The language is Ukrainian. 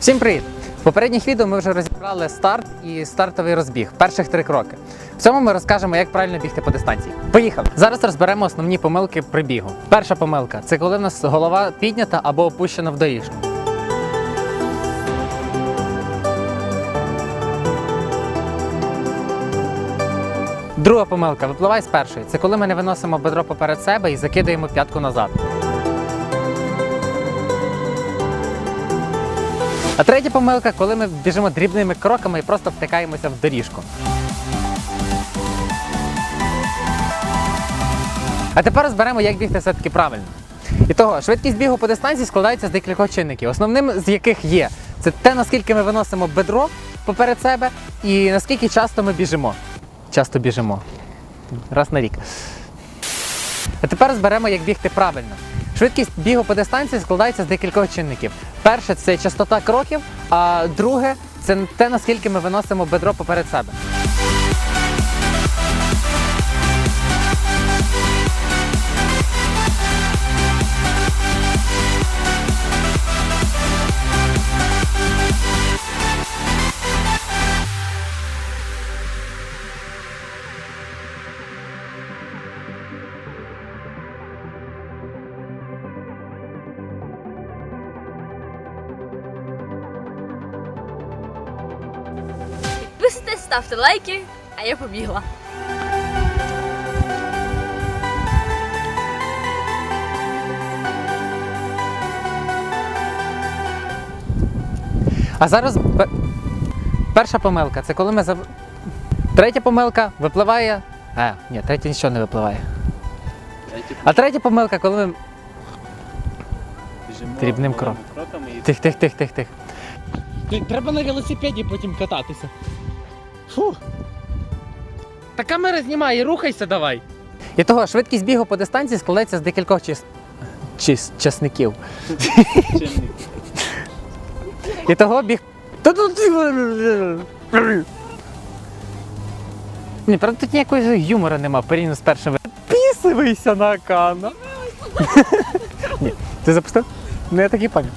Всім привіт! В попередніх відео ми вже розібрали старт і стартовий розбіг, перших три кроки. В цьому ми розкажемо, як правильно бігти по дистанції. Поїхали! Зараз розберемо основні помилки при бігу. Перша помилка це коли в нас голова піднята або опущена в доріжку. Друга помилка випливає з першої. Це коли ми не виносимо бедро поперед себе і закидаємо п'ятку назад. А третя помилка, коли ми біжимо дрібними кроками і просто втикаємося в доріжку. А тепер розберемо, як бігти все-таки правильно. І того, швидкість бігу по дистанції складається з декількох чинників, основним з яких є це те, наскільки ми виносимо бедро поперед себе і наскільки часто ми біжимо. Часто біжимо. Раз на рік. А тепер розберемо, як бігти правильно. Швидкість бігу по дистанції складається з декількох чинників. Перше це частота кроків, а друге це те, наскільки ми виносимо бедро поперед себе. Підписуйтесь, ставте лайки, а я побігла. А зараз пе- перша помилка це коли ми зав... Третя помилка випливає. А, ні, третя нічого не випливає. А третя помилка, коли ми. Біжимо Дрібним кроком. і Тих, тих, тих, тих, тих. Треба на велосипеді потім кататися. Фу. Та камера знімає, рухайся давай. І того швидкість бігу по дистанції складається з декількох чис... Чис... часників. І того біг. Ні, правда, тут ніякого юмора нема порівняно з першим. Підписуйся на канал. Ні, ти запустив? Ну я так і поняв.